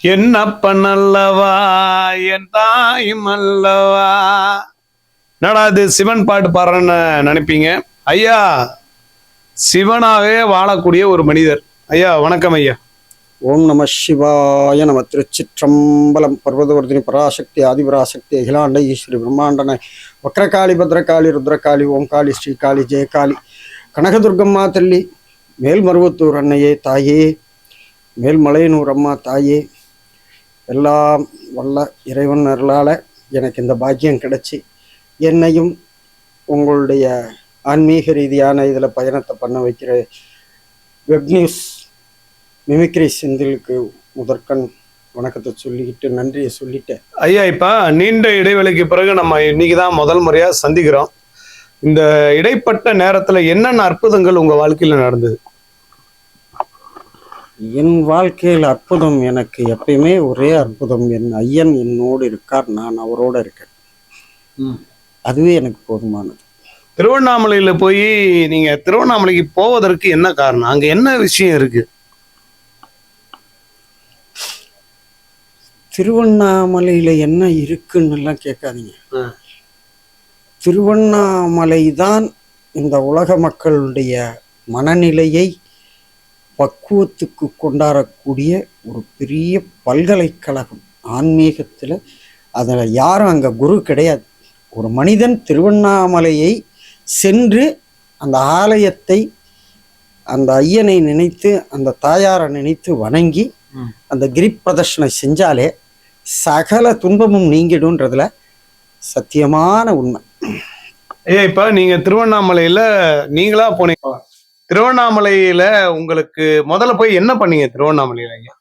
என்னப்பன் அல்லவா என் தாயும் அல்லவா என்னடா இது சிவன் பாட்டு பாடுறேன்னு நினைப்பீங்க? ஐயா சிவனாகவே வாழக்கூடிய ஒரு மனிதர். ஐயா வணக்கம் ஐயா. ஓம் நம சிவாய நம திருச்சிற்றம்பலம். பர்வதவர்தினி பராசக்தி ஆதிபராசக்தி அகிலாண்ட ஈஸ்வரி பிரம்மாண்டன வக்ரகாளி பத்ரகாளி ருத்ரகாளி ஓம்காளி ஸ்ரீகாளி ஜெயகாளி கனகதுர்கம்மா தள்ளி மேல்மருவத்தூர் அன்னையே தாயே மேல்மலையனூர் அம்மா தாயே எல்லாம் வல்ல இறைவன் அருளால் எனக்கு இந்த பாக்கியம் கிடச்சி என்னையும் உங்களுடைய ஆன்மீக ரீதியான இதில் பயணத்தை பண்ண வைக்கிற வெப் நியூஸ் மிமிக்ரி செந்திலுக்கு முதற்கண் வணக்கத்தை சொல்லிக்கிட்டு நன்றியை சொல்லிட்டேன். ஐயா இப்போ நீண்ட இடைவெளிக்கு பிறகு நம்ம இன்னைக்கு தான் முதல் முறையாக சந்திக்கிறோம். இந்த இடைப்பட்ட நேரத்தில் என்னென்ன அற்புதங்கள் உங்கள் வாழ்க்கையில் நடந்தது? என் வாழ்க்கையில் அற்புதம் எனக்கு எப்பயுமே ஒரே அற்புதம். என் ஐயன் என்னோடு இருக்கார் நான் அவரோட இருக்கேன். அதுவே எனக்கு போதுமானது. திருவண்ணாமலையில போய் நீங்க திருவண்ணாமலைக்கு போவதற்கு என்ன காரணம்? அங்க என்ன விஷயம் இருக்கு? திருவண்ணாமலையில் என்ன இருக்குன்னு எல்லாம் கேட்காதீங்க. திருவண்ணாமலை தான் இந்த உலக மக்களுடைய மனநிலையை பக்குவத்துக்கு கொண்டாடக்கூடிய ஒரு பெரிய பல்கலைக்கழகம் ஆன்மீகத்தில். அதில் யாரும் அங்கே குரு கிடையாது. ஒரு மனிதன் திருவண்ணாமலையை சென்று அந்த ஆலயத்தை அந்த ஐயனை நினைத்து அந்த தாயாரை நினைத்து வணங்கி. அந்த கிரி பிரதர்ஷனை செஞ்சாலே சகல துன்பமும் நீங்கிடும்ன்றதுல சத்தியமான உண்மை. ஐயா இப்ப நீங்க திருவண்ணாமலையில நீங்களா போனீங்க? திருவண்ணாமலையில உங்களுக்கு முதல்ல போய் என்ன பண்ணீங்க திருவண்ணாமலையில ஐயா?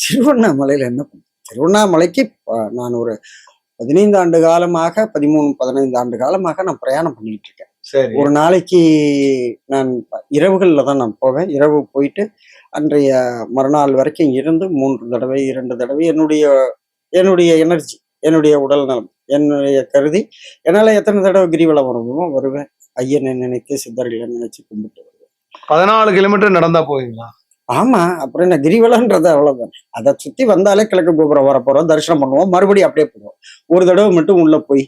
திருவண்ணாமலையில் என்ன திருவண்ணாமலைக்கு நான் ஒரு பதினைந்து ஆண்டு காலமாக பதிமூணு பதினைந்து ஆண்டு காலமாக நான் பிரயாணம் பண்ணிட்டு இருக்கேன். சரி. ஒரு நாளைக்கு நான் இரவுகளில் தான் நான் போவேன். இரவு போயிட்டு அன்றைய மறுநாள் வரைக்கும் இருந்து மூன்று தடவை இரண்டு தடவை என்னுடைய என்னுடைய எனர்ஜி என்னுடைய உடல் நலம் என்னுடைய கருதி என்னால் எத்தனை தடவை கிரிவலம் வரணுமோ வருவேன்? ஐயனை நினைத்து சித்தர்களை நினைச்சு கும்பிட்டு பதினாலு கிலோமீட்டர் நடந்தா போவீங்களா? ஆமா அப்புறம் என்ன கிரிவலம்ன்றது அவ்வளவுதான். அதை சுத்தி வந்தாலே கிழக்கு கோபுரம் வர போறோம் தரிசனம் பண்ணுவோம் மறுபடியும் அப்படியே போவோம். ஒரு தடவை மட்டும் உள்ள போய்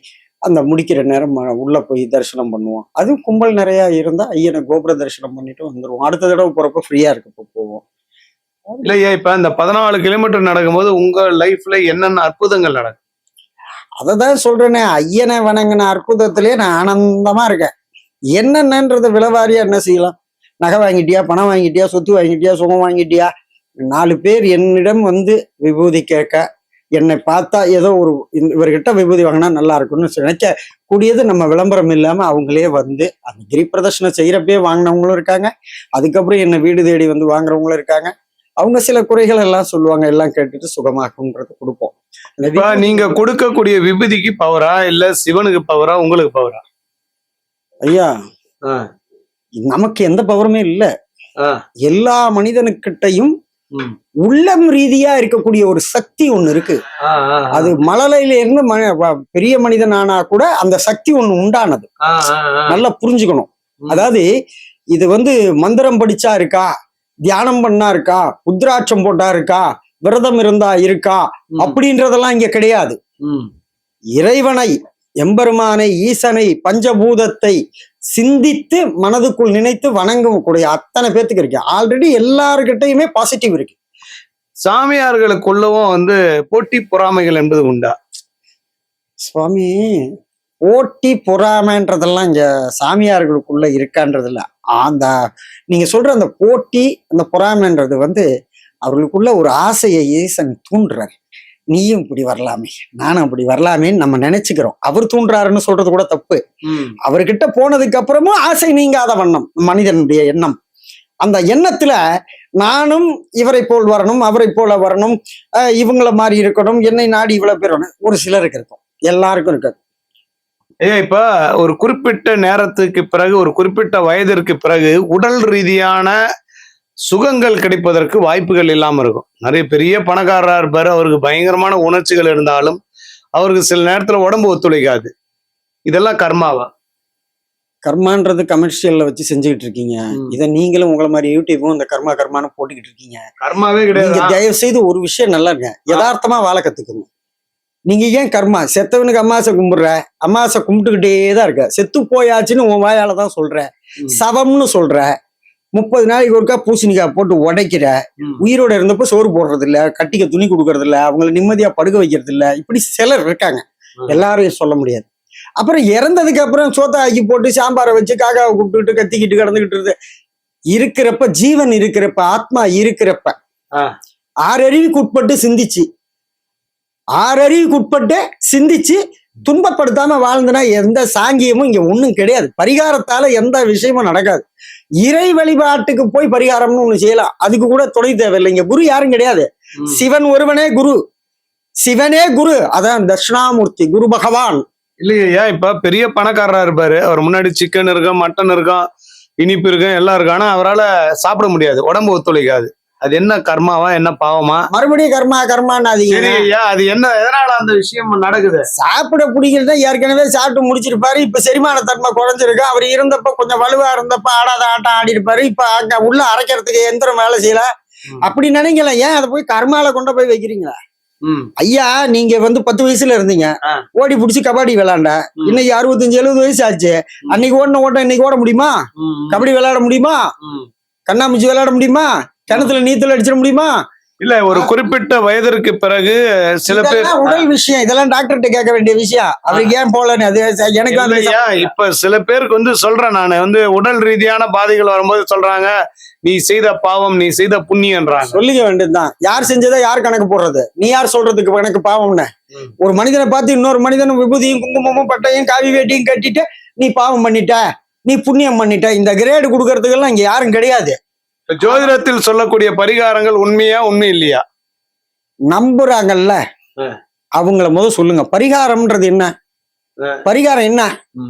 அந்த முடிக்கிற நேரம் உள்ள போய் தரிசனம் பண்ணுவோம். அதுவும் கும்பல் நிறைய இருந்தா ஐயனை கோபுர தரிசனம் பண்ணிட்டு வந்துருவோம். அடுத்த தடவை போறப்ப ஃப்ரீயா இருக்கப்போ போவோம். இல்லையா இப்ப இந்த பதினாலு கிலோமீட்டர் நடக்கும்போது உங்க லைஃப்ல என்னென்ன அற்புதங்கள் நடக்கும்? அதை தான் சொல்றேனே ஐயனை வணங்கின அற்புதத்திலே நான் ஆனந்தமா இருக்கேன். என்னென்னன்றத விலவாரியா என்ன செய்யலாம்? நகை வாங்கிட்டியா பணம் வாங்கிட்டியா சொத்து வாங்கிட்டியா சுகம் வாங்கிட்டியா? நாலு பேர் என்னிடம் வந்து விபூதி கேட்க என்னை பார்த்தா ஏதோ ஒரு இவர்கிட்ட விபூதி வாங்கினா நல்லா இருக்கும்னு நினைக்க கூடியது நம்ம விளம்பரம் இல்லாம அவங்களே வந்து அந்த கிரி பிரதர்ஷனம் செய்யறப்பே வாங்கினவங்களும் இருக்காங்க. அதுக்கப்புறம் என்ன வீடு தேடி வந்து வாங்குறவங்களும் இருக்காங்க. அவங்க சில குறைகள் எல்லாம் சொல்லுவாங்க எல்லாம் கேட்டுட்டு சுகமாக்கும்ன்றது கொடுப்போம். நீங்க கொடுக்கக்கூடிய விபூதிக்கு பவரா இல்ல சிவனுக்கு பவரா உங்களுக்கு பவரா ஐயா நமக்கு எந்த பவருமே இல்ல. எல்லா மனிதனுக்கிட்டையும் உள்ளம் ரீதியா இருக்கக்கூடிய ஒரு சக்தி ஒண்ணு இருக்கு. அது மழலையில இருந்து பெரிய மனிதன் ஆனா கூட அந்த சக்தி ஒண்ணு உண்டானது. நல்லா புரிஞ்சுக்கணும். அதாவது இது வந்து மந்திரம் படிச்சா இருக்கா? தியானம் பண்ணா இருக்கா? உத்ராட்சம் போட்டா இருக்கா? விரதம் இருந்தா இருக்கா? அப்படின்றதெல்லாம் இங்க கிடையாது. இறைவனை எம்பெருமானை ஈசனை பஞ்சபூதத்தை சிந்தித்து மனதுக்குள் நினைத்து வணங்கக்கூடிய அத்தனை பேத்துக்கு இருக்கு. ஆல்ரெடி எல்லாருக்கிட்டையுமே பாசிட்டிவ் இருக்கு. சாமியார்களுக்குள்ளவும் வந்து போட்டி பொறாமைகள் என்பது உண்டா? சுவாமி போட்டி பொறாமைன்றதெல்லாம் இங்க சாமியார்களுக்குள்ள இருக்கான்றது இல்ல அந்த நீங்க சொல்ற அந்த போட்டி அந்த பொறாமைன்றது வந்து அவர்களுக்குள்ள ஒரு ஆசையை ஈசன் தூண்டுறாரு. நீயும் இப்படி வரலாமே நானும் அப்படி வரலாமேன்னு நம்ம நினைச்சுக்கிறோம். அவர் தூண்டுறாருன்னு சொல்றது கூட தப்பு. அவர்கிட்ட போனதுக்கு அப்புறமும் ஆசை நீங்காத வண்ணம் மனிதனுடைய எண்ணம். அந்த எண்ணத்துல நானும் இவரை போல் வரணும் அவரை போல வரணும் இவங்கள மாதிரி இருக்கணும் என்னை நாடி இவ்வளவு பேர் ஒரு சிலருக்கு இருக்கும். எல்லாருக்கும் இருக்காது. ஏன் இப்ப ஒரு குறிப்பிட்ட நேரத்துக்கு பிறகு ஒரு குறிப்பிட்ட வயதிற்கு பிறகு உடல் ரீதியான சுகங்கள் கிடைப்பதற்கு வாய்ப்புகள் இல்லாம இருக்கும். நிறைய பெரிய பணக்காரரா இருப்பாரு. அவருக்கு பயங்கரமான உணர்ச்சிகள் இருந்தாலும் அவருக்கு சில நேரத்துல உடம்பு ஒத்துழைக்காது. இதெல்லாம் கர்மாவா? கர்மான்றது கமர்ஷியல்ல வச்சு செஞ்சுக்கிட்டு இருக்கீங்க. இதை நீங்களும் உங்களை மாதிரி யூடியூப்பும் இந்த கர்மா கர்மான்னு போட்டுக்கிட்டு இருக்கீங்க. கர்மாவே கிடையாது. தயவு செய்து ஒரு விஷயம் நல்லா இருங்க. யதார்த்தமா வாழ கத்துக்கணும் நீங்க ஏன் கர்மா? செத்தவனுக்கு அம்மாசை கும்பிடுற? அம்மாசை கும்பிட்டுக்கிட்டே தான் இருக்க. செத்து போயாச்சுன்னு உன் வாயால தான் சொல்ற. சவம்னு சொல்ற. முப்பது நாளைக்கு ஒருக்கா பூசணிக்காய் போட்டு உடைக்கிற. உயிரோட இருந்தப்ப சோறு போடுறது இல்ல கட்டிக்க துணி கொடுக்கறது இல்ல அவங்கள நிம்மதியா படுக்க வைக்கிறது இல்ல இப்படி சிலர் இருக்காங்க. எல்லாரையும் சொல்ல முடியாது அப்புறம் இறந்ததுக்கு அப்புறம் சோத்தை ஆக்கி போட்டு சாம்பாரை வச்சு காக்காவை கூப்பிட்டுக்கிட்டு கத்திக்கிட்டு கிடந்துகிட்டு இருந்து இருக்கிறப்ப ஜீவன் இருக்கிறப்ப ஆத்மா இருக்கிறப்ப. ஆறறிவுக்கு உட்பட்டு சிந்திச்சு ஆறறிவுக்கு உட்பட்டு சிந்திச்சு துன்பப்படுத்தாம வாழ்ந்தனா எந்த சாங்கியமும் இங்க ஒண்ணும் கிடையாது. பரிகாரத்தால எந்த விஷயமும் நடக்காது. இறை வழிபாட்டுக்கு போய் பரிகாரம்னு ஒண்ணு செய்யலாம். அதுக்கு கூட துணை தேவையில்லை. இங்க குரு யாரும் கிடையாது. சிவன் ஒருவனே குரு. சிவனே குரு. அதான் தட்சிணாமூர்த்தி குரு பகவான். இல்லையா இப்ப பெரிய பணக்காரரா இருப்பாரு? அவர் முன்னாடி சிக்கன் இருக்கும் மட்டன் இருக்கும் இனிப்பு இருக்கும் எல்லாம் இருக்கும். ஆனா அவரால் சாப்பிட முடியாது. உடம்பு ஒத்துழைக்காது. அது என்ன கர்மாவா என்ன பாவமா? மறுபடியும் கர்மா கர்மான்னாதீங்க சரி ஐயா அது என்ன எதனால அந்த விஷயம் நடக்குது? சாப்பிட பிடிக்கிறத ஏற்கனவே சாப்பிட்டு முடிச்சிருப்பாரு. இப்ப செரிமான தன்மை குறைஞ்சிருக்கு. அவர் இருந்தப்ப கொஞ்சம் வலுவா இருந்தப்ப ஆடாத ஆட்டம் ஆடி இருப்பாரு இப்ப அங்க உள்ள அரைக்கிறதுக்கு எந்திரம் வேலை செய்யல. அப்படி நினைக்கல. ஏன் அதை போய் கர்மால கொண்டு போய் வைக்கிறீங்களா? ஐயா நீங்க வந்து பத்து வயசுல இருந்தீங்க. ஓடி பிடிச்சி கபடி விளையாண்ட. இன்னைக்கு அறுபத்தஞ்சு எழுபது வயசு ஆச்சு. அன்னைக்கு ஓடின ஓட்டம் இன்னைக்கு ஓட முடியுமா? கபடி விளையாட முடியுமா. கண்ணாமூச்சி விளையாட முடியுமா? கிணத்துல நீச்சல் அடிச்சிட முடியுமா? இல்ல ஒரு குறிப்பிட்ட வயதிற்கு பிறகு சில பேர் உடல் விஷயம். இதெல்லாம் டாக்டர்கிட்ட கேட்க வேண்டிய விஷயம். அவருக்கு ஏன் போலன்னு அது எனக்கு இப்ப சில பேருக்கு வந்து சொல்றேன் நான். வந்து உடல் ரீதியான பாதைகள் வரும்போது சொல்றாங்க நீ செய்த பாவம் நீ செய்த புண்ணியன்றாங்க. சொல்லிக்க வேண்டியதுதான். யார் செஞ்சதை யார் கணக்கு போடுறது? நீ யார் சொல்றதுக்கு கணக்கு பாவம்னு. ஒரு மனிதனை பார்த்து இன்னொரு மனிதன் விபூதியும் குங்குமமும் பட்டையும் காவி வேட்டியும் கட்டிட்டு நீ பாவம் பண்ணிட்ட. நீ புண்ணியம் பண்ணிட்ட. இந்த கிரேடு கொடுக்கறதுக்கெல்லாம் இங்க யாரும் கிடையாது. ஜோதிடத்தில் சொல்லக்கூடிய பரிகாரங்கள் உண்மையா உண்மை இல்லையா? நம்புறாங்கல்ல. அவங்கள முத சொல்லுங்க. பரிகாரம்ன்றது என்ன. பரிகாரம் என்ன.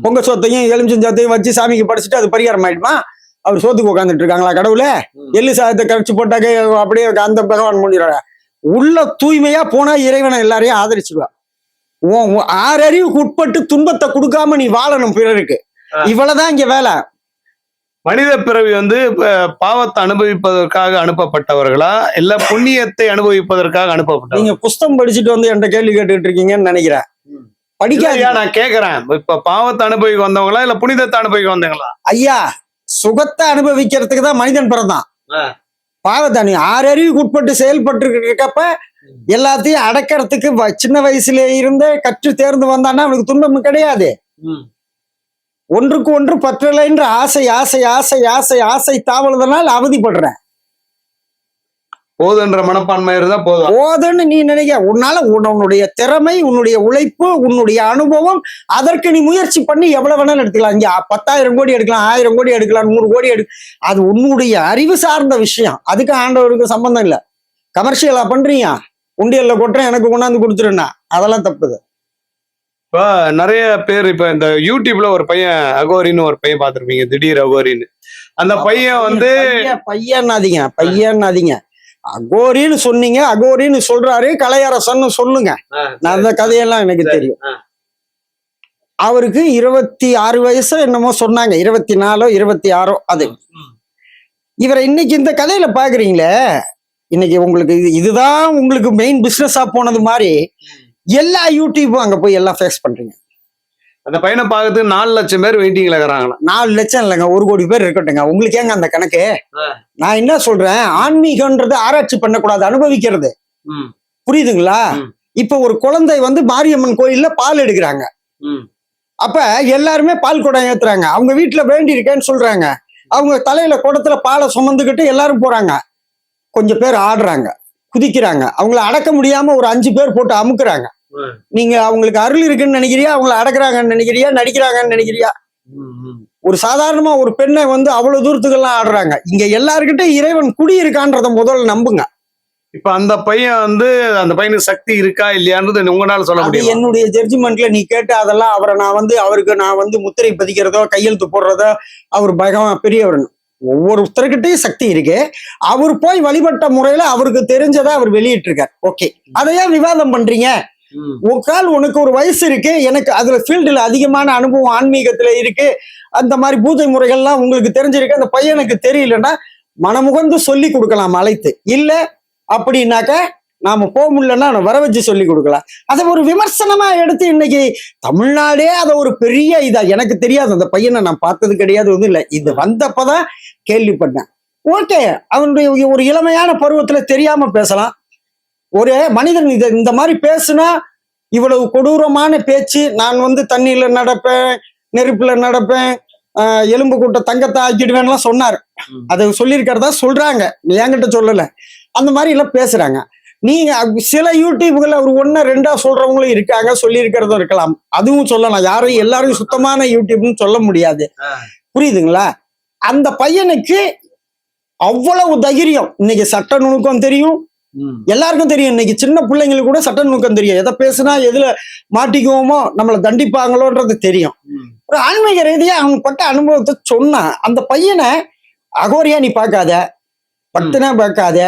பொங்க சோத்தையும் எலுமிச்சஞ்சோத்தையும் வச்சு சாமிக்கு படிச்சுட்டு அது பரிகாரம் ஆயிடுமா? அவர் சோத்துக்கு உட்காந்துட்டு இருக்காங்களா கடவுளே. எள்ளு சாதத்தை கரைச்சு போட்டாக்க அப்படியே அந்த பகவான் முடிறாங்க உள்ள தூய்மையா போனா இறைவனை எல்லாரையும் ஆதரிச்சுடுவா உன் ஆறறிவுக்கு உட்பட்டு துன்பத்தை கொடுக்காம நீ வாழணும் பிறருக்கு. இவ்வளவுதான் இங்க வேலை. மனித பிறவி வந்து பாவத்தை அனுபவிப்பதற்காக அனுப்பப்பட்டவர்களா? இல்ல புண்ணியத்தை அனுபவிப்பதற்காக அனுப்பப்பட்டவர்களா? நீங்க புஸ்தகம் படிச்சுட்டு வந்து என்கிட்ட கேள்வி கேட்டுட்டு இருக்கீங்கன்னு நினைக்கிறேன் இல்லையா நான் கேக்குறேன். இப்ப பாவத்தை அனுபவிக்க வந்தவங்களா இல்ல புனிதத்தை அனுபவிக்க வந்தவங்களா? ஐயா சுகத்தை அனுபவிக்கிறதுக்கு தான் மனிதன் பிறந்தான். பாவத்தை நீ ஆறறிவுக்கு உட்பட்டு செயல்பட்டு இருக்கப்ப எல்லாத்தையும் அடக்கிறதுக்கு சின்ன வயசுல இருந்தே கற்று தேர்ந்து வந்தான்னா அவனுக்கு துன்பம் கிடையாது. ஒன்றுக்கு ஒன்று பற்றலைன்ற ஆசை ஆசை ஆசை ஆசை ஆசை தாவலதனால் அவதிப்படுறேன். போதுன்ற மனப்பான்மை இருந்தா போதும். போதுன்னு நீ நினைக்க உன்னால உன்- உன்னுடைய திறமை உன்னுடைய உழைப்பு உன்னுடைய அனுபவம் அதற்கு நீ முயற்சி பண்ணி எவ்வளவு வேணாலும் எடுத்துக்கலாம். இங்க பத்தாயிரம் கோடி எடுக்கலாம் ஆயிரம் கோடி எடுக்கலாம் நூறு கோடி எடு அது உன்னுடைய அறிவு சார்ந்த விஷயம். அதுக்கு ஆண்டவருக்கு சம்பந்தம் இல்ல. கமர்ஷியலா பண்றீங்க. உண்டியல்ல கொட்டுறேன் எனக்கு கொண்டாந்து கொடுத்துருன்னா அதெல்லாம் தப்புது இப்ப நிறைய பேர் இப்ப இந்த யூடியூப்ல ஒரு பையன் அகோரின்னு ஒரு பையன் பார்த்திருப்பீங்க திடீர் அகோரின்னு அந்த பையன் வந்து பையன் பையன்னாதீங்க பையன்னாதீங்க அகோரின்னு சொன்னீங்க அகோரின்னு சொல்றாரு கலையரசன்னு சொல்லுங்க நான் அந்த கதையெல்லாம் எனக்கு. தெரியும். அவருக்கு இருபத்தி ஆறு வயசு என்னமோ சொன்னாங்க இருபத்தி நாலோ இருபத்தி ஆறோ அது. இவரை இன்னைக்கு இந்த கதையில பாக்குறீங்களே இன்னைக்கு உங்களுக்கு இது இதுதான் உங்களுக்கு மெயின் பிசினஸா போனது மாதிரி எல்லா யூடியூப்பும் அங்க போய் எல்லாம் ஃபேஸ் பண்றீங்க. அந்த பையனை பார்க்கறதுக்கு நாலு லட்சம் பேர் வெயிட்டிங்ல இருக்கிறாங்களாம். நாலு லட்சம் இல்லைங்க ஒரு கோடி பேர் இருக்கட்டுங்க உங்களுக்கு ஏங்க அந்த கணக்கு. நான் என்ன சொல்றேன் ஆன்மீகன்றது ஆராய்ச்சி பண்ணக்கூடாது அனுபவிக்கிறது. புரியுதுங்களா. இப்ப ஒரு குழந்தை வந்து மாரியம்மன் கோயில்ல பால் எடுக்கிறாங்க. அப்ப எல்லாருமே பால் குடம் ஏத்துறாங்க. அவங்க வீட்டுல வேண்டி இருக்கேன்னு சொல்றாங்க. அவங்க தலையில குடத்துல பாலை சுமந்துக்கிட்டு எல்லாரும் போறாங்க. கொஞ்சம் பேர் ஆடுறாங்க. குதிக்கிறாங்க. அவங்கள அடக்க முடியாம ஒரு அஞ்சு பேர் போட்டு அமுக்குறாங்க. நீங்க அவங்களுக்கு அருள் இருக்குன்னு நினைக்கிறியா? அவங்கள அடக்குறாங்கன்னு நினைக்கிறியா? நடிக்கிறாங்கன்னு நினைக்கிறியா? ஒரு சாதாரணமா ஒரு பெண்ணை வந்து அவ்வளவு தூரத்துக்கெல்லாம் ஆடுறாங்க. இங்க எல்லாருக்கிட்ட இறைவன் குடி இருக்கான்றத முதல்ல நம்புங்க. இப்ப அந்த பையன் வந்து அந்த பையனுக்கு சக்தி இருக்கா இல்லையான்றது உங்களால சொல்ல முடியும்? என்னுடைய ஜட்ஜ்மெண்ட்ல நீ கேட்டு அதெல்லாம் அவரை நான் வந்து அவருக்கு நான் வந்து முத்திரை பதிக்கிறதோ கையெழுத்து போடுறதோ அவர் பகவான் பெரியவர் ஒவ்வொருத்தர்கிட்டயும் சக்தி இருக்கு. அவர் போய் வழிபட்ட முறையில அவருக்கு தெரிஞ்சதை அவர் வெளியிட்டு இருக்கார் ஓகே அதையே விவாதம் பண்றீங்க? உக்கால் உனக்கு ஒரு வயசு இருக்கு. எனக்கு அதுல ஃபீல்டுல அதிகமான அனுபவம் ஆன்மீகத்துல இருக்கு. அந்த மாதிரி பூஜை முறைகள்லாம் உங்களுக்கு தெரிஞ்சிருக்கு. அந்த பையனுக்கு தெரியலன்னா மனமுகந்து சொல்லி கொடுக்கலாம் அழைத்து. இல்ல அப்படின்னாக்க நாம போக முடியலன்னா வர வச்சு சொல்லி கொடுக்கலாம் அதை ஒரு விமர்சனமா எடுத்து இன்னைக்கு தமிழ்நாடே அதை ஒரு பெரிய இதா எனக்கு தெரியாது. அந்த பையனை நான் பார்த்தது கிடையாது ஒன்றும் இல்லை. இது வந்தப்பதான் கேள்விப்பட்டேன். ஓகே அவனுடைய ஒரு இளமையான பருவத்துல தெரியாம பேசலாம். ஒரு மனிதன் இதை இந்த மாதிரி பேசுனா இவ்வளவு கொடூரமான பேச்சு நான் வந்து தண்ணியில நடப்பேன் நெருப்புல நடப்பேன் எலும்பு கூட்ட தங்கத்தை ஆக்கிடுவேன்லாம் சொன்னார். அதை சொல்லியிருக்கிறதா சொல்றாங்க. என்கிட்ட சொல்லல. அந்த மாதிரி எல்லாம் பேசுறாங்க. நீங்க சில யூடியூப்கள் அவர் ஒன்னா ரெண்டா சொல்றவங்களும் இருக்காங்க சொல்லியிருக்கிறதும் இருக்கலாம். அதுவும் சொல்லலாம். யாரையும் எல்லாரும் சுத்தமான யூடியூப்னு சொல்ல முடியாது. புரியுதுங்களா? அந்த பையனுக்கு அவ்வளவு தைரியம். இன்னைக்கு சட்ட நுணுக்கம் தெரியும். எல்லாருக்கும் தெரியும். இன்னைக்கு சின்ன பிள்ளைங்களுக்கு கூட சட்ட நுணுக்கம் தெரியும். எதை பேசுனா எதுல மாட்டிக்குவோமோ நம்மளை தண்டிப்பாங்களோன்றது தெரியும். ஒரு ஆன்மீக ரீதியா அவன் பட்ட அனுபவத்தை சொன்னான் அந்த பையனை அகோரியா நீ பார்க்காத பட்டுனா பார்க்காத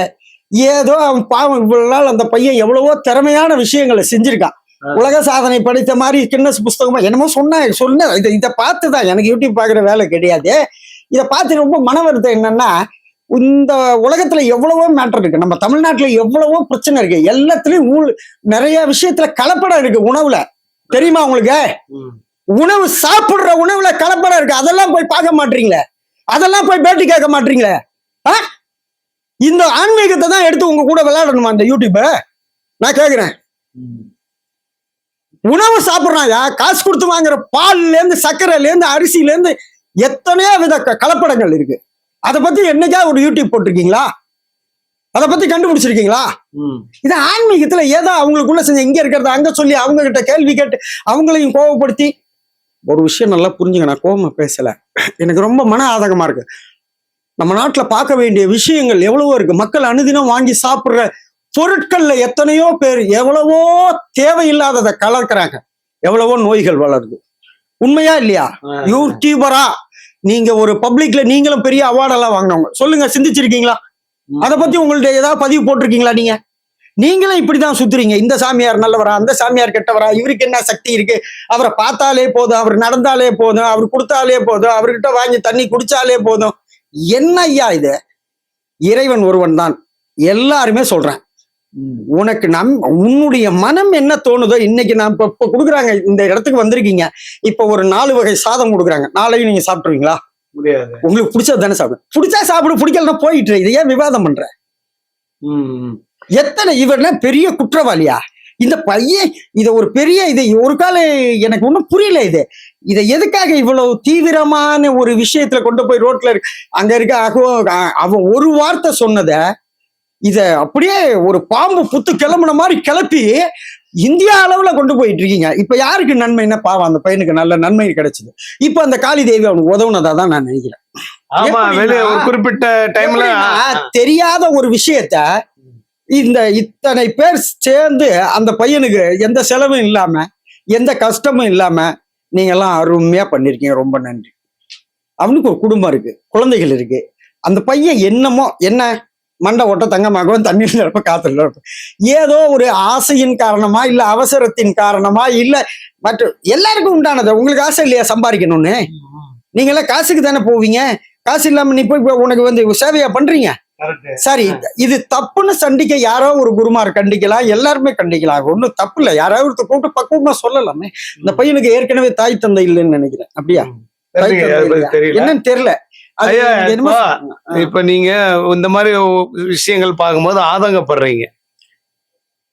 ஏதோ அவன் பாவம் இவ்வளவு நாள் அந்த பையன் எவ்வளவோ திறமையான விஷயங்களை செஞ்சிருக்கான். உலக சாதனை படித்த மாதிரி கின்னஸ் புஸ்தகமா என்னமோ சொன்னேன் சொன்னேன் இதை இதை பார்த்து தான் எனக்கு யூடியூப் பார்க்குற வேலை கிடையாது. இதை பார்த்து ரொம்ப மன வருத்தம் என்னன்னா இந்த உலகத்துல எவ்வளவோ மேட்டர் இருக்கு. நம்ம தமிழ்நாட்டுல எவ்வளவோ பிரச்சனை இருக்கு. எல்லாத்துலயும் ஊழ் நிறைய விஷயத்துல கலப்படம் இருக்கு உணவுல. தெரியுமா உங்களுக்கு? உணவு சாப்பிடுற உணவுல கலப்படம் இருக்கு. அதெல்லாம் போய் பார்க்க மாட்டீங்களே? அதெல்லாம் போய் பேட்டி கேட்க மாட்டீங்களே? இந்த ஆன்மீகத்தை தான் எடுத்து உங்க கூட விளையாடணுமா இந்த யூடியூப? நான் கேக்குறேன். உணவு சாப்பிடுறாயா காசு கொடுத்து வாங்குற பால்ல இருந்து சர்க்கரையில இருந்து அரிசியில இருந்து எத்தனையோ வித கலப்படங்கள் இருக்கு. அதை பத்தி என்னைக்கா ஒரு யூடியூப் போட்டிருக்கீங்களா? அதை பத்தி கண்டுபிடிச்சிருக்கீங்களா? இது ஆன்மீகத்துல ஏதோ அவங்களுக்குள்ள செஞ்ச இங்க இருக்கிறத அங்க சொல்லி அவங்க கிட்ட கேள்வி கேட்டு அவங்களையும் கோவப்படுத்தி. ஒரு விஷயம் நல்லா புரிஞ்சுங்க நான் கோவமா பேசல. எனக்கு ரொம்ப மன ஆதகமா இருக்கு. நம்ம நாட்டுல பார்க்க வேண்டிய விஷயங்கள் எவ்வளவோ இருக்கு. மக்கள் அனுதினம் வாங்கி சாப்பிடுற பொருட்கள்ல எத்தனையோ பேர் எவ்வளவோ தேவையில்லாததை கலக்குறாங்க எவ்வளவோ நோய்கள் வளருது. உண்மையா இல்லையா? யூடியூபரா நீங்க ஒரு பப்ளிக்ல நீங்களும் பெரிய அவார்டெல்லாம் வாங்கினவங்க. சொல்லுங்க சிந்திச்சிருக்கீங்களா? அதை பத்தி உங்கள்ட்ட ஏதாவது பதிவு போட்டிருக்கீங்களா நீங்க? நீங்களும் இப்படிதான் சுத்துறீங்க. இந்த சாமியார் நல்லவரா அந்த சாமியார் கெட்டவரா இவருக்கு என்ன சக்தி இருக்கு? அவரை பார்த்தாலே போதும் அவர் நடந்தாலே போதும் அவர் கொடுத்தாலே போதும் அவர்கிட்ட வாங்கி தண்ணி குடிச்சாலே போதும். என்ன ஐயா இது? இறைவன் ஒருவன் தான் எல்லாருமே சொல்றேன். உனக்கு நம் உன்னுடைய மனம் என்ன தோணுதோ இன்னைக்கு நான் இப்ப இப்ப கொடுக்குறாங்க. இந்த இடத்துக்கு வந்திருக்கீங்க. இப்ப ஒரு நாலு வகை சாதம் கொடுக்குறாங்க. நாளைக்கு நீங்க சாப்பிட்டுருவீங்களா? முடியாது. உங்களுக்கு பிடிச்சது தானே சாப்பிடு. பிடிச்சா சாப்பிடு பிடிக்கலன்னா போயிட்டு இதை ஏன் விவாதம் பண்ற? எத்தனை இவர்னா பெரிய குற்றவாளியா? இந்த பையன் இத ஒரு பெரிய இது ஒரு கால எனக்கு ஒன்றும் புரியல இது. இதை எதுக்காக இவ்வளவு தீவிரமான ஒரு விஷயத்துல கொண்டு போய் ரோட்ல இருக்கு? அங்க இருக்க அகோ அவன் ஒரு வார்த்தை சொன்னத இத அப்படியே ஒரு பாம்பு புத்து கிளம்புன மாதிரி கிளப்பி இந்தியா அளவுல கொண்டு போயிட்டு இருக்கீங்க. இப்ப யாருக்கு நன்மைன்னா பாவம் அந்த பையனுக்கு நல்ல நன்மை கிடைச்சது. இப்ப அந்த காளி தேவி அவனுக்கு உதவுனதா தான் நான் நினைக்கிறேன். ஆமா ஒரு குறிப்பிட்ட டைம்ல தெரியாத ஒரு விஷயத்த இந்த இத்தனை பேர் சேர்ந்து அந்த பையனுக்கு எந்த செலவும் இல்லாம எந்த கஷ்டமும் இல்லாம நீங்க எல்லாம் அருமையா பண்ணிருக்கீங்க. ரொம்ப நன்றி. அவனுக்கு ஒரு குடும்பம் இருக்கு. குழந்தைகள் இருக்கு. அந்த பையன் என்னமோ என்ன மண்டை ஓட்ட தங்கமாகவும் தண்ணீர் நிரப்ப காத்துல நிரப்ப. ஏதோ ஒரு ஆசையின் காரணமா இல்ல அவசரத்தின் காரணமா இல்ல மற்ற எல்லாருக்கும் உண்டானது. உங்களுக்கு ஆசை இல்லையா சம்பாதிக்கணும்னு? நீங்க எல்லாம் காசுக்கு தானே போவீங்க? காசு இல்லாம நீ போய் இப்ப உனக்கு வந்து சேவையா பண்றீங்க? சரி இது தப்புன்னு சண்டிக்க யாரோ ஒரு குருமார் கண்டிக்கலாம் எல்லாருமே கண்டிக்கலாம். ஒண்ணும் தப்பு இல்ல. யாராவது ஒருத்தர் கூப்பிட்டு பக்குவமா சொல்லலாமே. இந்த பையனுக்கு ஏற்கனவே தாய் தந்தை இல்லைன்னு நினைக்கிறேன். அப்படியா? என்னன்னு தெரியல. இப்ப- நீங்க இந்த மாதிரி விஷயங்கள் பார்க்கும்போது ஆதங்கப்படுறீங்க.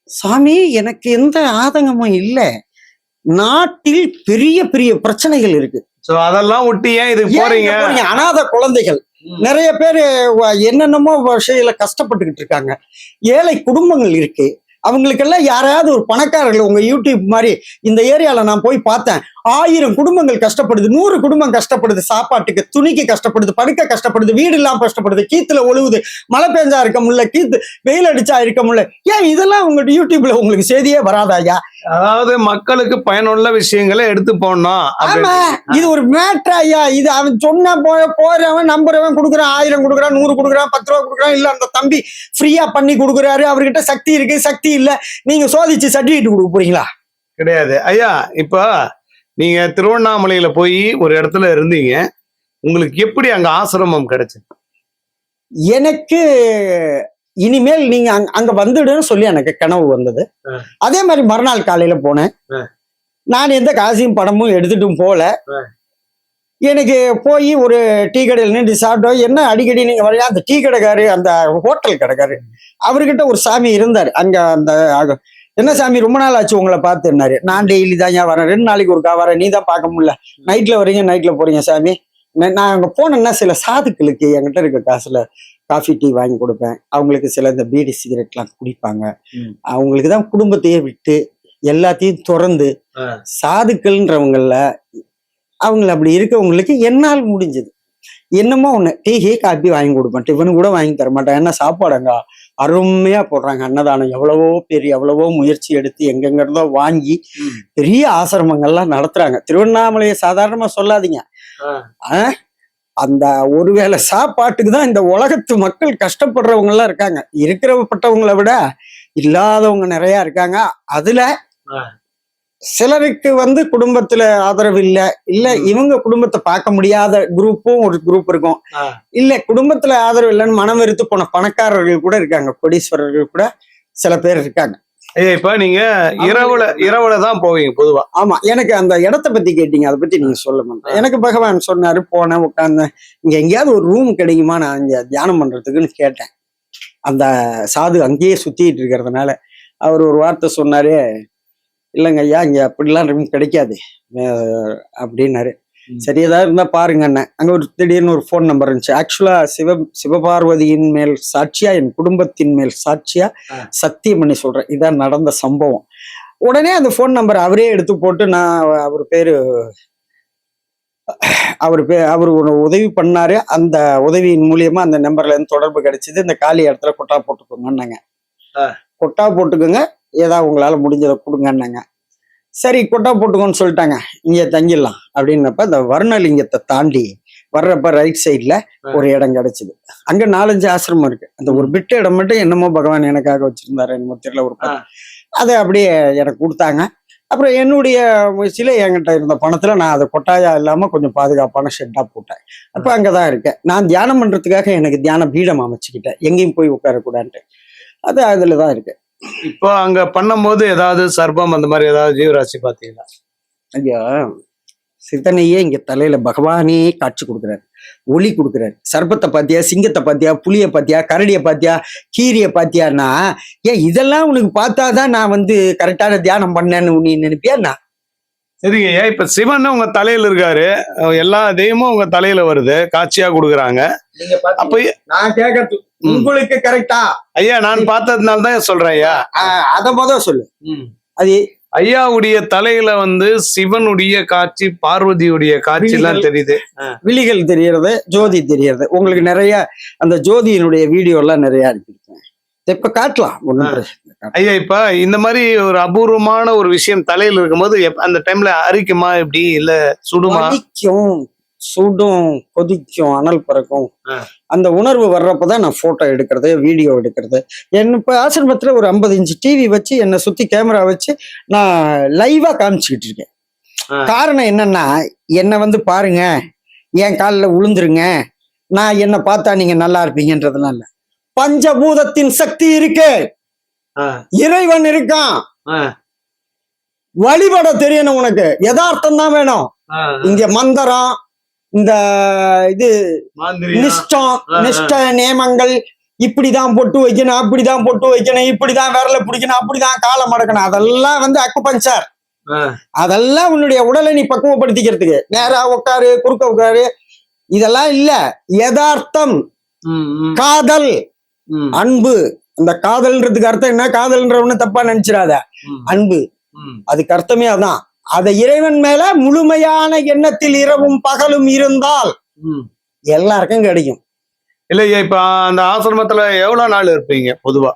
சாமி எனக்கு எந்த ஆதங்கமும் இல்ல. நாட்டில் பெரிய பெரிய பிரச்சனைகள் இருக்கு. சோ அதெல்லாம் விட்டு ஏன் இதுக்கு போறீங்க? அனாதை குழந்தைகள். நிறைய பேர் என்னென்னமோ விஷயில கஷ்டப்பட்டுக்கிட்டு இருக்காங்க. ஏழை குடும்பங்கள் இருக்கு. அவங்களுக்கெல்லாம் யாராவது ஒரு பணக்காரர்கள் உங்க யூடியூப் மாதிரி இந்த ஏரியால நான் போய் பார்த்தேன். ஆயிரம் குடும்பங்கள் கஷ்டப்படுது நூறு குடும்பம் கஷ்டப்படுது சாப்பாட்டுக்கு துணிக்கு கஷ்டப்படுது படுக்க கஷ்டப்படுது வீடு இல்லாம கஷ்டப்படுது கீத்துல ஒழுகுது மழை பெஞ்சா இருக்க முடியல கீத்து வெயில் அடிச்சா இருக்க முடியல. ஏன் இதெல்லாம் உங்க யூடியூப்ல உங்களுக்கு செய்தியே வராதாயா அதாவது மக்களுக்கு பயனுள்ள விஷயங்களை எடுத்து போடணும் ஆமா இது ஒரு மேட்ரா ஐயா. இது அவன் சொன்னா போய போறவன் நம்புறவன் கொடுக்குறான் ஆயிரம் கொடுக்குறான் நூறு கொடுக்குறான் பத்து ரூபா கொடுக்குறான். இல்ல அந்த தம்பி ஃப்ரீயா பண்ணி கொடுக்குறாரு. அவர்கிட்ட சக்தி இருக்கு சக்தி இல்ல. நீங்க சோதிச்சு சர்டிஃபிகேட் கொடுக்க போறீங்களா? கிடையாது. ஐயா இப்ப நீங்க திருவண்ணாமலையில போய் ஒரு இடத்துல இருந்தீங்க. உங்களுக்கு எப்படி அங்க ஆசிரமம் கிடைச்சு? எனக்கு இனிமேல் நீங்க அங்க- அங்க வந்துடுன்னு சொல்லி எனக்கு கனவு வந்தது. அதே மாதிரி மறுநாள் காலையில போனேன். நான் எந்த காசையும் படமும் எடுத்துட்டும் போல. எனக்கு போய் ஒரு டீ கடையில் நின்று சாப்பிட்டோம். என்ன அடிக்கடி நீங்க வரையா அந்த டீ கடைக்காரு அந்த ஹோட்டல் கடைக்காரு அவர்கிட்ட ஒரு சாமி இருந்தார். அங்க அந்த என்ன சாமி ரொம்ப நாள் ஆச்சு உங்களை பார்த்துனாரு நான் டெய்லி தான் ஏன் வரேன்? ரெண்டு நாளைக்கு ஒருக்கா வரேன். நீ தான் பார்க்க முடியல. நைட்ல வரீங்க நைட்ல போறீங்க சாமி. நான் அங்க போனேன்னா சில சாதுக்களுக்கு என்கிட்ட இருக்க காசுல காஃபி டீ வாங்கி கொடுப்பேன். அவங்களுக்கு சில இந்த பீடி சிகரெட்லாம் குடிப்பாங்க. அவங்களுக்கு தான் குடும்பத்தையே விட்டு எல்லாத்தையும் திறந்து. சாதுக்கள்ன்றவங்கள அவங்கள அப்படி இருக்கவங்களுக்கு என்னால் முடிஞ்சது. என்னமோ ஒண்ணு டீ ஹீ காப்பி வாங்கி கொடுப்பேன் டிஃபன் கூட வாங்கி தர மாட்டேன் ஏன்னா சாப்பாடுங்க? அருமையா போடுறாங்க அன்னதானம் எவ்வளவோ பேர் எவ்வளவோ முயற்சி எடுத்து எங்கெங்க இருந்தோ வாங்கி. பெரிய ஆசிரமங்கள்லாம் நடத்துறாங்க திருவண்ணாமலையை சாதாரணமா சொல்லாதீங்க. அந்த ஒருவேளை சாப்பாட்டுக்கு தான் இந்த உலகத்து மக்கள் கஷ்டப்படுறவங்க எல்லாம் இருக்காங்க இருக்கிறப்பட்டவங்களை விட இல்லாதவங்க நிறைய இருக்காங்க அதுல. சிலருக்கு வந்து குடும்பத்துல ஆதரவு இல்ல. இல்ல. இவங்க குடும்பத்தை பார்க்க முடியாத குரூப்பும் ஒரு குரூப் இருக்கும். இல்ல குடும்பத்துல ஆதரவு இல்லைன்னு மனம் வெறுத்து போன பணக்காரர்கள் கூட இருக்காங்க. கோடீஸ்வரர்கள் கூட சில பேர் இருக்காங்க. இப்ப நீங்க இரவுல இரவுல தான் போவீங்க பொதுவா. ஆமா எனக்கு அந்த இடத்த பத்தி கேட்டீங்க அதை பத்தி நீங்க சொல்லுங்க. எனக்கு பகவான் சொன்னாரு போனேன் உட்கார்ந்தேன். இங்க எங்கேயாவது ஒரு ரூம் கிடைக்குமா? நான் இங்க தியானம் பண்றதுக்குன்னு கேட்டேன். அந்த சாது அங்கேயே சுத்திட்டு இருக்கிறதுனால அவர் ஒரு வார்த்தை சொன்னாரு இல்லைங்க ஐயா இங்க அப்படிலாம் ரூம் கிடைக்காது. அப்படின்னாரு. சரி ஏதாவது இருந்தா பாருங்க அண்ணன் அங்க ஒரு திடீர்னு ஒரு ஃபோன் நம்பர் இருந்துச்சு. ஆக்சுவலா சிவ சிவபார்வதியின் மேல் சாட்சியா என் குடும்பத்தின் மேல் சாட்சியா. சத்தியம் பண்ணி சொல்றேன். இதான் நடந்த சம்பவம். உடனே அந்த ஃபோன் நம்பர் அவரே எடுத்து போட்டு நான் அவர் பேரு அவர் பே அவர் ஒரு உதவி பண்ணாரு. அந்த உதவியின் மூலியமா அந்த நம்பர்ல இருந்து தொடர்பு கிடைச்சது. இந்த காலி இடத்துல கொட்டா போட்டுக்கோங்கன்னாங்க. கொட்டா போட்டுக்கோங்க. ஏதாவது உங்களால முடிஞ்சதை கொடுங்கன்னாங்க. சரி கொட்டா போட்டுக்கோன்னு சொல்லிட்டாங்க. இங்க தங்கிடலாம். அப்படின்னப்ப இந்த வர்ணலிங்கத்தை தாண்டி வர்றப்ப ரைட் சைட்ல ஒரு இடம் கிடைச்சது. அங்க நாலஞ்சு ஆசிரமம் இருக்கு. அந்த ஒரு பிட்டு இடம் மட்டும் என்னமோ பகவான் எனக்காக வச்சிருந்தாரு என்னமோ தெரியல ஒரு. அதை அப்படியே எனக்கு கொடுத்தாங்க. அப்புறம் என்னுடைய முயற்சியில என்கிட்ட இருந்த பணத்துல நான் அதை கொட்டாயா இல்லாம கொஞ்சம் பாதுகாப்பான ஷெட்டா போட்டேன். அப்ப அங்கதான் இருக்கேன். நான் தியானம் பண்றதுக்காக எனக்கு தியான பீடம் அமைச்சுக்கிட்டேன். எங்கேயும் போய் உட்காரக்கூடாதுன்ட்டு. அது அதுலதான் இருக்கு. இப்போ அங்க பண்ணும்போது ஏதாவது சர்ப்பம் அந்த மாதிரி ஏதாவது ஜீவராசி பாத்தீங்களா ஐயா சித்தனையே இங்க தலையில பகவானே காட்சி கொடுக்குறாரு. ஒளி கொடுக்குறாரு. சர்ப்பத்தை பாத்தியா சிங்கத்தை பாத்தியா புளிய பாத்தியா கரடிய பாத்தியா கீரிய பாத்தியான்னா ஏன் இதெல்லாம் உனக்கு பார்த்தாதான் நான் வந்து கரெக்டான தியானம் பண்ணேன்னு நீ நினைப்பியா நான் சரிங்க ஐயா இப்ப சிவன் உங்க தலையில இருக்காரு. எல்லா தெய்வமும் உங்க தலையில வருது. காட்சியா கொடுக்குறாங்க. அப்ப நான் கேட்கறது. உங்களுக்கு கரெக்டா ஐயா நான் பார்த்ததுனால தான் சொல்றேன் ஐயா. அத முத சொல்லு. அது ஐயாவுடைய தலையில வந்து சிவனுடைய காட்சி பார்வதியுடைய காட்சி எல்லாம் விழிகள். தெரியுது. விழிகள் தெரியறது ஜோதி தெரியறது உங்களுக்கு நிறைய அந்த ஜோதியினுடைய வீடியோ எல்லாம் நிறைய அனுப்பியிருக்கேன். இப்ப காட்டலாம். இல்லை. ஐயா இப்ப இந்த மாதிரி ஒரு அபூர்வமான ஒரு விஷயம் தலையில இருக்கும்போது அந்த டைம்ல அரிக்குமா இப்படி இல்ல சுடுமா? சுடும் கொதிக்கும் அனல் பறக்கும். அந்த உணர்வு வர்றப்பதான் நான் போட்டோ எடுக்கிறது வீடியோ எடுக்கிறது. என் இப்ப ஆசிரமத்துல ஒரு ஐம்பது இன்ச்சு டிவி வச்சு என்னை சுத்தி கேமரா வச்சு நான் லைவா காமிச்சுக்கிட்டு இருக்கேன். காரணம் என்னன்னா என்னை வந்து பாருங்க என் காலில் உளுந்துருங்க. நான் என்னை பார்த்தா நீங்க நல்லா இருப்பீங்கன்றதுலாம் இல்ல பஞ்சபூதத்தின் சக்தி இருக்கு. இறைவன் இருக்கான். வழிபட தெரியணும் உனக்கு. யதார்த்தம் தான் வேணும். இங்க மந்திரம் இந்த இது. நிஷ்டம். நிஷ்ட நியமங்கள் இப்படிதான் பொட்டு வைக்கணும் அப்படிதான் பொட்டு வைக்கணும் இப்படிதான் விரல பிடிக்கணும் அப்படிதான் காலை மடக்கணும். அதெல்லாம் வந்து அக்குபஞ்சர் அதெல்லாம் உன்னுடைய உடலை நீ பக்குவப்படுத்திக்கிறதுக்கு. நேரா உட்காரு குறுக்க உட்காரு. இதெல்லாம் இல்ல. யதார்த்தம். காதல். அன்பு. அந்த காதல்ன்றதுக்கு அர்த்தம் என்ன? காதல்ன்றவனு தப்பா நினைச்சிடாத. அன்பு. அதுக்கு அர்த்தமே அதான். அத இறைவன் மேல முழுமையான எண்ணத்தில் இரவும் பகலும் இருந்தால். எல்லாருக்கும் கிடைக்கும். இல்லையா இப்ப அந்த ஆசிரமத்துல எவ்வளவு நாள் இருப்பீங்க பொதுவா?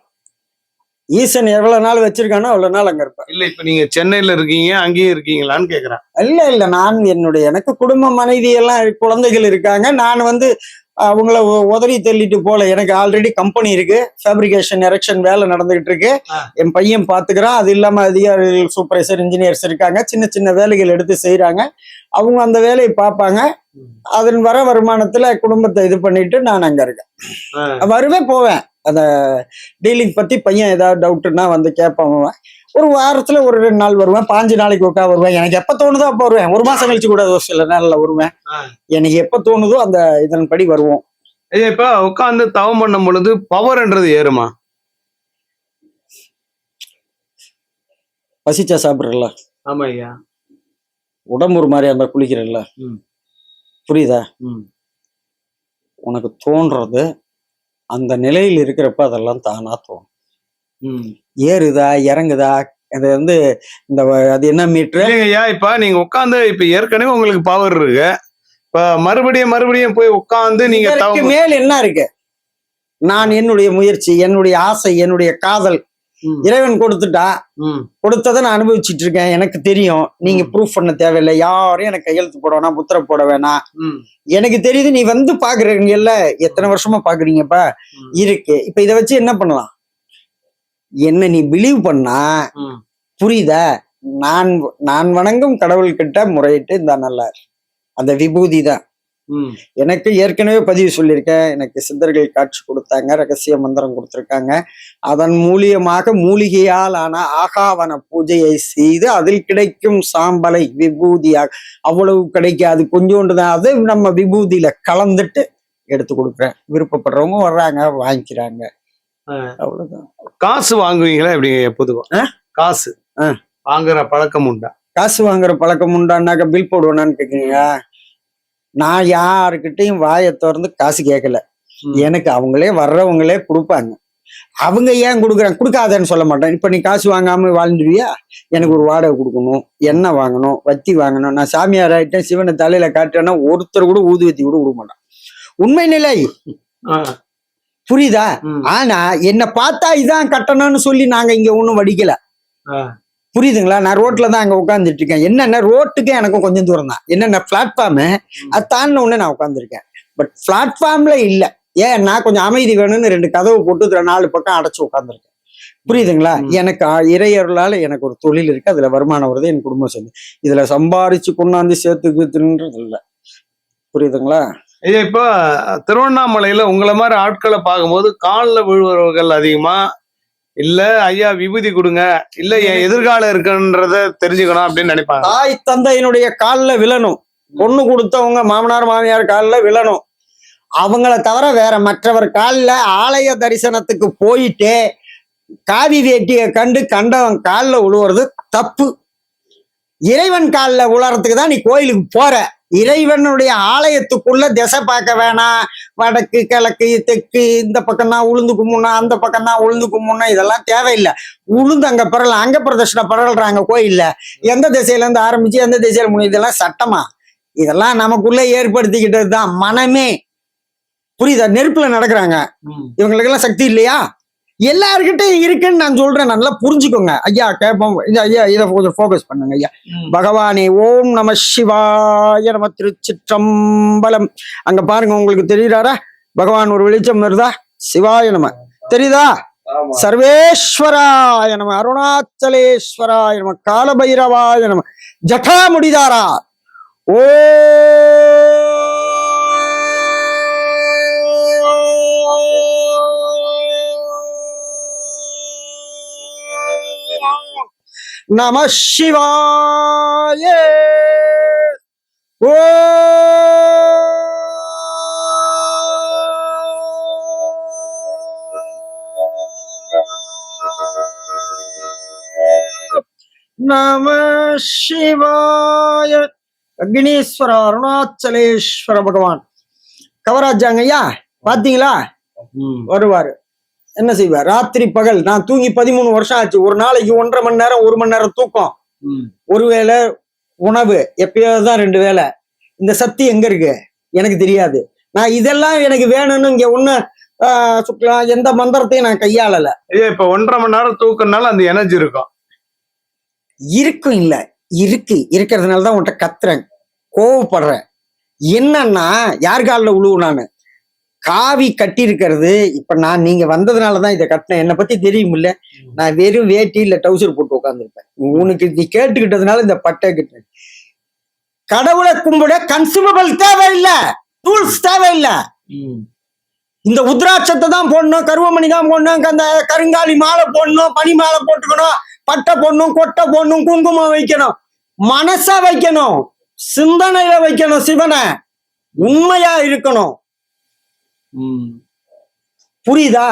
ஈசன் எவ்வளவு நாள் வச்சிருக்கானோ அவ்வளவு நாள் அங்க இருப்பேன் இல்ல இப்ப நீங்க சென்னையில இருக்கீங்க அங்கேயும் இருக்கீங்களான்னு கேக்குறேன். இல்ல இல்ல நான் என்னுடைய எனக்கு குடும்ப மனைவி எல்லாம் குழந்தைகள் இருக்காங்க. நான் வந்து அவங்கள உதறி தள்ளிட்டு போல எனக்கு ஆல்ரெடி கம்பெனி இருக்கு ஃபேப்ரிகேஷன் எரெக்ஷன் வேலை நடந்துகிட்டு இருக்கு. என் பையன் பாத்துக்கிறான் அது இல்லாம அதிகாரிகள் சூப்பர்வைசர் இன்ஜினியர்ஸ் இருக்காங்க சின்ன சின்ன வேலைகள் எடுத்து செய்றாங்க அவங்க அந்த வேலையை பார்ப்பாங்க. அதன் வர வருமானத்துல குடும்பத்தை இது பண்ணிட்டு நான் அங்க இருக்கேன். வருவேன் போவேன் அந்த டீலிங் பத்தி பையன் ஏதாவது டவுட்னா வந்து கேட்பான். ஒரு வாரத்துல ஒரு ரெண்டு நாள் வருவேன். பாஞ்சு நாளைக்கு ஒக்கா வருவேன். எனக்கு எப்ப தோணுதோ அப்ப வருவேன். ஒரு மாசம் கழிச்சு கூட ஒரு சில நாள்ல வருவேன். எனக்கு எப்ப தோணுதோ அந்த இதன்படி வருவோம். இப்ப உட்காந்து தவம் பண்ணும் பொழுது பவர்ன்றது ஏறுமா? பசிச்சா சாப்பிடுறல ஆமா ஐயா உடம்பு ஒரு மாதிரியா இருந்தா குளிக்கிறல்ல. புரியுதா. உனக்கு தோன்றது அந்த நிலையில் இருக்கிறப்ப அதெல்லாம் தானா தோணும். ஏறுதா இறங்குதா? அது வந்து இந்த அது என்ன மீட்ரு? ஐயா இப்ப நீங்க உட்காந்து இப்ப ஏற்கனவே உங்களுக்கு பவர் இருக்கு. இப்ப மறுபடியும் மறுபடியும் போய் உட்காந்து நீங்க மேல் என்ன இருக்கு? நான் என்னுடைய முயற்சி என்னுடைய ஆசை என்னுடைய காதல். இறைவன் கொடுத்துட்டா. கொடுத்ததை நான் அனுபவிச்சுட்டு இருக்கேன். எனக்கு தெரியும். நீங்க. ப்ரூஃப் பண்ண தேவையில்லை. யாரும் எனக்கு கையெழுத்து போட வேணாம் முத்திரை போட வேணாம். எனக்கு தெரியுது நீ வந்து பாக்குறீங்கல்ல எத்தனை வருஷமா பாக்குறீங்கப்பா. இருக்கு. இப்ப இதை வச்சு என்ன பண்ணலாம்? என்ன நீ பிலீவ் பண்ணா. புரியுதா நான் நான் வணங்கும் கடவுள்கிட்ட முறையிட்டு இந்த நல்லா. அந்த விபூதி தான். எனக்கு ஏற்கனவே பதிவு சொல்லியிருக்கேன் எனக்கு சித்தர்கள் காட்சி கொடுத்தாங்க ரகசிய மந்திரம் கொடுத்துருக்காங்க அதன் மூலியமாக மூலிகையால் ஆன ஆகாவன பூஜையை செய்து அதில் கிடைக்கும் சாம்பலை விபூதியாக அவ்வளவு கிடைக்காது கொஞ்சோண்டு தான் அது நம்ம விபூதியில கலந்துட்டு எடுத்து கொடுக்குறேன் விருப்பப்படுறவங்க வர்றாங்க வாங்கிக்கிறாங்க. அவ்வளவுதான். காசு வாங்குவீங்களா எப்படி பொதுவா? காசு. வாங்குற பழக்கம் உண்டா? காசு வாங்குற பழக்கம் உண்டானாக்க பில் போடுவேனான்னு கேக்குறீங்க? நான் யாருக்கிட்டையும் வாயை திறந்து காசு கேட்கல. எனக்கு அவங்களே வர்றவங்களே கொடுப்பாங்க. அவங்க ஏன் கொடுக்குறாங்க? கொடுக்காதேன்னு சொல்ல மாட்டேன். இப்ப நீ காசு வாங்காம வாழ்ந்துருவியா? எனக்கு ஒரு வாடகை கொடுக்கணும் எண்ணெய் வாங்கணும் வத்தி வாங்கணும். நான் சாமியார் ஆயிட்டேன் சிவனை தலையில காட்டுறேன்னா ஒருத்தர் கூட ஊதுவத்தி கூட கொடுக்க மாட்டான். உண்மை நிலை. புரியுதா. ஆனா என்ன பார்த்தா இதான் கட்டணும்னு சொல்லி நாங்க இங்க ஒண்ணும் வடிக்கல. புரியுதுங்களா? நான் ரோட்ல தான் அங்க உட்காந்துட்டு இருக்கேன் என்னென்ன ரோட்டுக்கு எனக்கும் கொஞ்சம் தூரம் தான். என்னென்ன பிளாட்ஃபார்மு அது தாண்டின உடனே நான் உட்காந்துருக்கேன் பட் பிளாட்ஃபார்ம்ல இல்ல. ஏன் நான் கொஞ்சம் அமைதி வேணும்னு ரெண்டு கதவு போட்டு இதுல நாலு பக்கம் அடைச்சு உட்காந்துருக்கேன் புரியுதுங்களா. எனக்கு இறையருளால எனக்கு ஒரு தொழில் இருக்கு. அதுல வருமானம் வருது என் குடும்பம் சொல்லி இதுல சம்பாரிச்சு கொண்டாந்து சேர்த்துக்குதுன்றது இல்ல புரியுதுங்களா? ஐயா இப்ப திருவண்ணாமலையில உங்களை மாதிரி ஆட்களை பார்க்கும்போது காலில் விழுவர்கள் அதிகமா? இல்ல ஐயா விபூதி கொடுங்க. இல்ல என் எதிர்காலம் இருக்குன்றத தெரிஞ்சுக்கணும் அப்படின்னு நினைப்பாங்க. தாய் தந்தையினுடைய காலில் விழணும். பொண்ணு கொடுத்தவங்க மாமனார் மாமியார் காலில் விழணும். அவங்கள தவிர வேற மற்றவர் காலில் ஆலய தரிசனத்துக்கு போயிட்டு காவி வேட்டியை கண்டு கண்டவன் காலில் விழுவுறது தப்பு. இறைவன் காலில் உழறதுக்கு தான் நீ கோயிலுக்கு போற. இறைவனுடைய ஆலயத்துக்குள்ள திசை பார்க்க வேணாம். வடக்கு கிழக்கு தெற்கு இந்த பக்கம் தான் உளுந்து கும்முன்னா அந்த பக்கம் தான் உளுந்து கும்முன்னா இதெல்லாம் தேவையில்லை. உளுந்து அங்க பரல அங்க பிரதர்ஷனை பரல்றாங்க கோயில்ல. எந்த திசையில இருந்து ஆரம்பிச்சு எந்த திசையில முடியும் இதெல்லாம் சட்டமா? இதெல்லாம் நமக்குள்ள ஏற்படுத்திக்கிட்டது தான் மனமே. புரியுதா? நெருப்புல நடக்கிறாங்க. இவங்களுக்கெல்லாம் சக்தி இல்லையா? எல்லார்கிட்டையும் இருக்குன்னு நான் சொல்றேன். நல்லா புரிஞ்சுக்கோங்க. ஐயா கேட்போம் ஐயா இதை கொஞ்சம் ஃபோக்கஸ் பண்ணுங்க ஐயா. பகவானே ஓம் நம சிவாய நம திருச்சிற்றம்பலம். அங்க பாருங்க உங்களுக்கு தெரியுறாரா? பகவான் ஒரு வெளிச்சம் வருதா? சிவாய நம. தெரியுதா? சர்வேஸ்வராய நம அருணாச்சலேஸ்வராய நம காலபைரவாய நம. ஜட்டா முடிதாரா ஓ நம சிவாய. ஓ. நம சிவாய. அக்னீஸ்வர அருணாச்சலேஸ்வர பகவான். கவராஜாங்க ஐயா பாத்தீங்களா. வருவாரு. என்ன செய்வார் ராத்திரி பகல். நான் தூங்கி பதிமூணு வருஷம் ஆச்சு. ஒரு நாளைக்கு ஒன்றரை மணி நேரம் ஒரு மணி நேரம் தூக்கம். ஒருவேளை உணவு எப்பயாவது தான் ரெண்டு வேளை. இந்த சக்தி எங்க இருக்கு? எனக்கு தெரியாது. நான் இதெல்லாம் எனக்கு வேணும்னு இங்க ஒண்ணு சுக்கலாம் எந்த மந்திரத்தையும் நான் கையாளல. இப்ப ஒன்றரை மணி நேரம் தூக்கனால அந்த எனர்ஜி இருக்கும். இருக்கும் இல்ல. இருக்கு. இருக்கிறதுனால தான் உன்கிட்ட கத்துறேன். கோவப்படுறேன். என்னன்னா யார் காலில் உழுவு நானு காவி கட்டி இருக்கிறது இப்ப நான் நீங்க வந்ததுனால தான் இதை கட்டினேன். என்னை பத்தி தெரியுமில்ல. நான் வெறும் வேட்டி இல்ல டவுசர் போட்டு உட்காந்துருப்பேன் உனக்கு நீ கேட்டுக்கிட்டதுனால இந்த பட்டை கிட்டேன் கடவுளை கும்பிட கன்சூமபிள் தேவையில்லை. டூல்ஸ் தேவையில்லை. இந்த உத்ராட்சத்தை தான் போடணும் கருவமணி தான் போடணும் அந்த கருங்காலி மாலை போடணும் பனி மாலை போட்டுக்கணும் பட்டை போடணும் கொட்டை போடணும் குங்குமம் வைக்கணும் மனசா வைக்கணும் சிந்தனையில வைக்கணும் சிவனை. உண்மையா இருக்கணும். புரியுதா?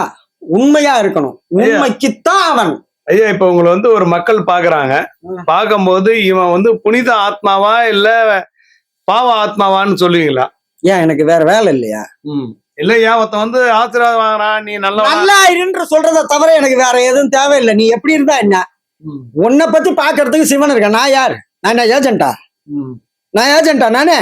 உண்மையா இருக்கணும். உண்மைக்குத்தான் அவன். ஐயா இப்ப உங்களை வந்து ஒரு மக்கள் பாக்குறாங்க. பார்க்கும்போது இவன் வந்து புனித ஆத்மாவா இல்ல பாவ ஆத்மாவான்னு சொல்லுவீங்களா? ஏன் எனக்கு வேற வேலை இல்லையா? இல்ல ஏன் ஒருத்தன் வந்து ஆசீர்வாதம் வாங்குறான் நீ நல்ல நல்லா இருன்ற சொல்றத தவிர எனக்கு வேற எதுவும் தேவையில்லை. நீ எப்படி இருந்தா என்ன? உன்னை பத்தி பாக்குறதுக்கு சிவன் இருக்கேன். நான் யார்? நான் என்ன ஏஜென்டா நான் ஏஜென்டா நானே?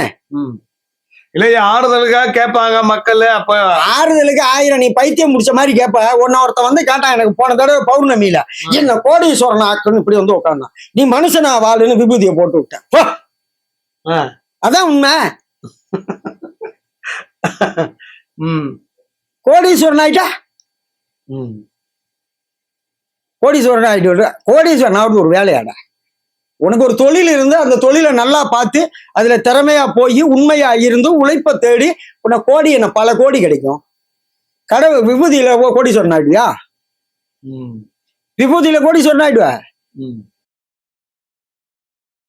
இல்ல ஐயா ஆறுதலுக்காக கேட்பாங்க மக்கள் அப்ப ஆறுதலுக்கு ஆயிரம் நீ பைத்தியம் முடிச்ச மாதிரி கேப்ப. உன்ன ஒருத்தன் வந்து கேட்டான் எனக்கு போன தடவை பௌர்ணமியில. என்ன கோடீஸ்வரன் ஆக்குன்னு இப்படி வந்து உட்காந்தான் நீ மனுஷனா வாழுன்னு விபூதியை போட்டு விட்டேன். அதான் உண்மை. ம். கோடீஸ்வரன் ஆயிட்டா? ம். கோடீஸ்வரன் ஆயிட்டு கோடீஸ்வரன் ஆகுது ஒரு வேலையாடா. உனக்கு ஒரு தொழில் இருந்து அந்த தொழிலை நல்லா பார்த்து அதுல திறமையா போய் உண்மையா இருந்து உழைப்ப தேடி உன்னை கோடி என்ன பல கோடி கிடைக்கும். கடவுள் விபூதியில ஆயிடுவியா ம். விபூதியில ஆயிடுவ ம்.